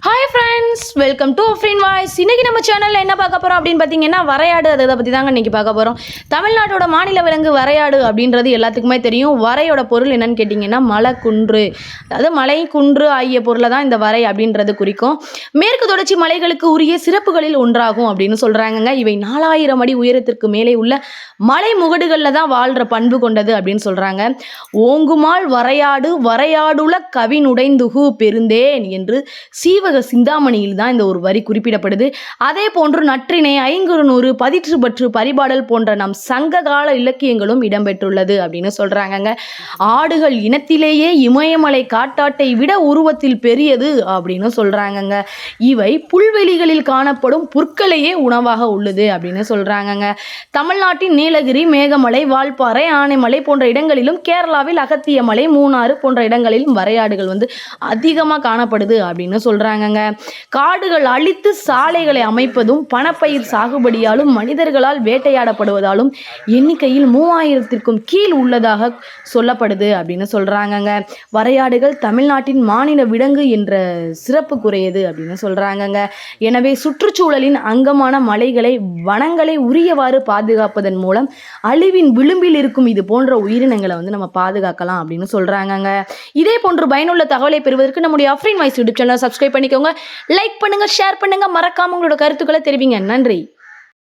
Hi, friends. Friends welcome to Afreen voice இன்னைக்கு நம்ம சேனலில் என்ன பார்க்க போகிறோம் அப்படின்னு பார்த்தீங்கன்னா வரையாடு அதை பற்றி தாங்க இன்றைக்கி பார்க்க போகிறோம் தமிழ்நாட்டோட மாநில விலங்கு வரையாடு அப்படின்றது எல்லாத்துக்குமே தெரியும். வரையோட பொருள் என்னன்னு கேட்டிங்கன்னா மலை குன்று அதாவது மலை குன்று ஆகிய பொருளை தான் இந்த வரை அப்படின்றது குறிக்கும். மேற்கு தொடர்ச்சி மலைகளுக்கு உரிய சிறப்புகளில் ஒன்றாகும் அப்படின்னு சொல்கிறாங்கங்க இவை நாலாயிரம் அடி உயரத்திற்கு மேலே உள்ள மலை முகடுகளில் தான் வாழ்கிற பண்பு கொண்டது அப்படின்னு சொல்கிறாங்க ஓங்குமால் வரையாடு வரையாடுல கவினுடைந்துகு பெருந்தேன் என்று சீவக சிந்தாமணியில் தான் இந்த ஒரு வரி குறிப்பிடப்படுது. அதே போன்று நற்றினை ஐங்குறுநூறு பதிற்றுப்பற்று பரிபாடல் போன்ற நம் சங்ககால இலக்கியங்களும் இடம்பெற்றுள்ளது அப்படின்னு சொல்றாங்கங்க. ஆடுகள் இனத்திலேயே இமயமலை காட்டாட்டை விட உருவத்தில் பெரியது அப்படின்னு சொல்றாங்கங்க. இவை புல்வெளிகளில் காணப்படும் புற்களையே உணவாக உள்ளது அப்படின்னு சொல்றாங்கங்க. தமிழ்நாட்டின் நீலகிரி மேகமலை வால்பாறை ஆனைமலை போன்ற இடங்களிலும் கேரளாவில் அகத்திய மலை மூணாறு போன்ற இடங்களிலும் வரையாடுகள் வந்து அதிகமாக காணப்படுது அப்படின்னு சொல்றாங்கங்க. காடுகள் அழித்து சாலைகளை அமைப்பதும் பணப்பயிர் சாகுபடியாலும் மனிதர்களால் வேட்டையாடப்படுவதாலும் எண்ணிக்கையில் மூவாயிரத்திற்கும் கீழ் உள்ளதாக சொல்லப்படுது அப்படின்னு சொல்றாங்கங்க. வரையாடுகள் தமிழ்நாட்டின் மாநில விலங்கு என்ற சிறப்பு குறையது அப்படின்னு சொல்றாங்கங்க. எனவே சுற்றுச்சூழலின் அங்கமான மலைகளை வனங்களை உரியவாறு பாதுகாப்பதன் மூலம் அழிவின் விளிம்பில் இருக்கும் இது போன்ற உயிரினங்களை வந்து நம்ம பாதுகாக்கலாம் அப்படின்னு சொல்றாங்கங்க. இதே போன்று பயனுள்ள தகவலை பெறுவதற்கு நம்முடைய அஃப்ரின் வாய்ஸ் யூடியூப் சேனலை சப்ஸ்கிரைப் பண்ணிக்கோங்க. லைக் பண்ணுங்க ஷேர் பண்ணுங்க. மறக்காம உங்களோட கருத்துக்களை தெரிவிங்க. நன்றி.